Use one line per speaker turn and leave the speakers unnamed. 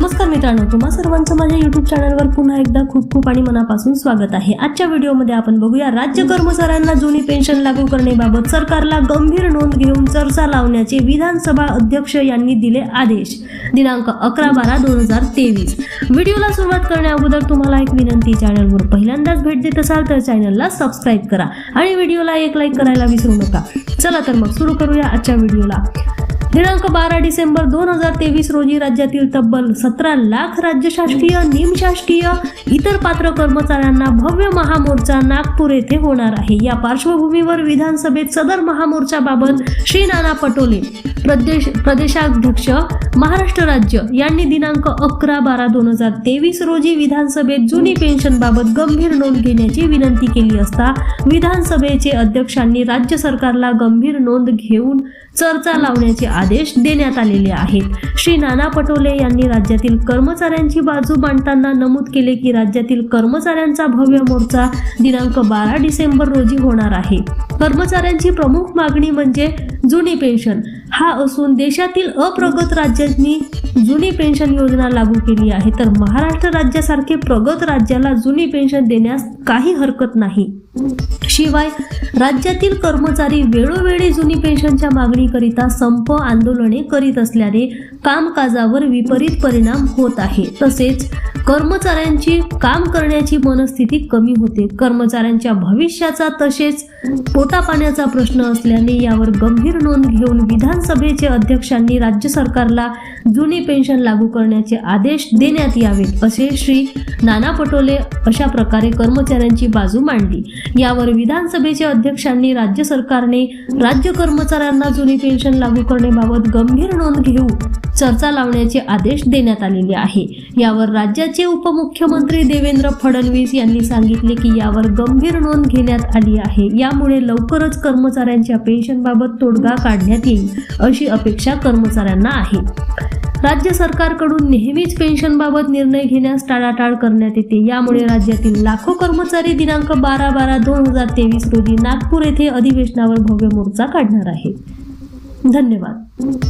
नमस्कार मित्रांनो तुम्हा सर्वांचं माझ्या युट्यूब चॅनलवर पुन्हा एकदा खूप खूप आणि मनापासून स्वागत आहे. आजच्या व्हिडिओमध्ये आपण बघूया राज्य कर्मचाऱ्यांना जुनी पेन्शन लागू करण्याबाबत सरकारला गंभीर नोंद घेऊन चर्चा लावण्याचे विधानसभा अध्यक्ष यांनी दिले आदेश. दिनांक अकरा बारा दोन हजार तेवीस. व्हिडिओला सुरुवात करण्या अगोदर तुम्हाला एक विनंती चॅनलवर पहिल्यांदाच भेट देत असाल तर चॅनलला सबस्क्राईब करा आणि व्हिडिओला एक लाईक करायला विसरू नका. चला तर मग सुरू करूया आजच्या व्हिडिओला. दिनांक बारा डिसेंबर दोन हजार तेवीस रोजी राज्यातील तब्बल सतरा लाख राज्य शासकीय निमशासकीय इतर पात्र कर्मचाऱ्यांना भव्य महामोर्चा नागपूर येथे होणार आहे. या पार्श्वभूमीवर विधानसभेत सदर महामोर्चाबाबत श्री नाना पटोले प्रदेश प्रदेशाध्यक्ष महाराष्ट्र राज्य यांनी दिनांक अकरा बारा दोन हजार तेवीस रोजी विधानसभेत जुनी पेन्शनबाबत गंभीर नोंद घेण्याची विनंती केली असता विधानसभेचे अध्यक्षांनी राज्य सरकारला गंभीर नोंद घेऊन चर्चा लावण्याचे आदेश देण्यात आलेले आहेत. श्री नाना पटोले यांनी राज्यातील कर्मचाऱ्यांची बाजू मांडताना नमूद केले की राज्यातील कर्मचाऱ्यांचा भव्य मोर्चा दिनांक बारा डिसेंबर रोजी होणार आहे. कर्मचाऱ्यांची प्रमुख मागणी म्हणजे जुनी पेन्शन. हा असून देशातील अप्रगत राज्यांनी जुनी पेन्शन योजना लागू केली आहे. तर महाराष्ट्र राज्यासारखे प्रगत राज्याला जुनी पेन्शन देण्यास काही हरकत नाही. शिवाय राज्यातील कर्मचारी वेळोवेळी जुनी पेन्शनच्या मागणीकरिता संप आंदोलने करीत असल्याने कामकाजावर विपरीत परिणाम होत आहे. तसेच कर्मचाऱ्यांची काम करण्याची मनस्थिती कमी होते. कर्मचाऱ्यांच्या भविष्याचा तसेच पोटापाण्याचा प्रश्न असल्याने यावर गंभीर नोंद घेऊन विधान विधानसभेचे अध्यक्षांनी राज्य सरकारला जुनी पेन्शन लागू करण्याचे आदेश देण्यात यावेत असे श्री नाना पटोले अशा प्रकारे कर्मचाऱ्यांची बाजू मांडली. यावर विधानसभेचे अध्यक्षांनी राज्य सरकारने राज्य कर्मचाऱ्यांना जुनी पेन्शन लागू करण्याबाबत गंभीर नोंद घेऊ चर्चा लावण्याचे आदेश देण्यात आलेले आहे. यावर राज्याचे उपमुख्यमंत्री देवेंद्र फडणवीस यांनी सांगितले की यावर गंभीर नोंद घेण्यात आली आहे. यामुळे लवकरच कर्मचाऱ्यांच्या पेन्शनबाबत तोडगा काढण्यात येईल. अशी अपेक्षा कर्मचाऱ्यांना आहे. राज्य सरकारकडून नेहमीच पेन्शनबाबत निर्णय घेण्यास टाळाटाळ करण्यात येते. यामुळे राज्यातील लाखो कर्मचारी दिनांक बारा बारा दोन हजार तेवीस रोजी नागपूर येथे अधिवेशनावर भव्य मोर्चा काढणार आहे धन्यवाद.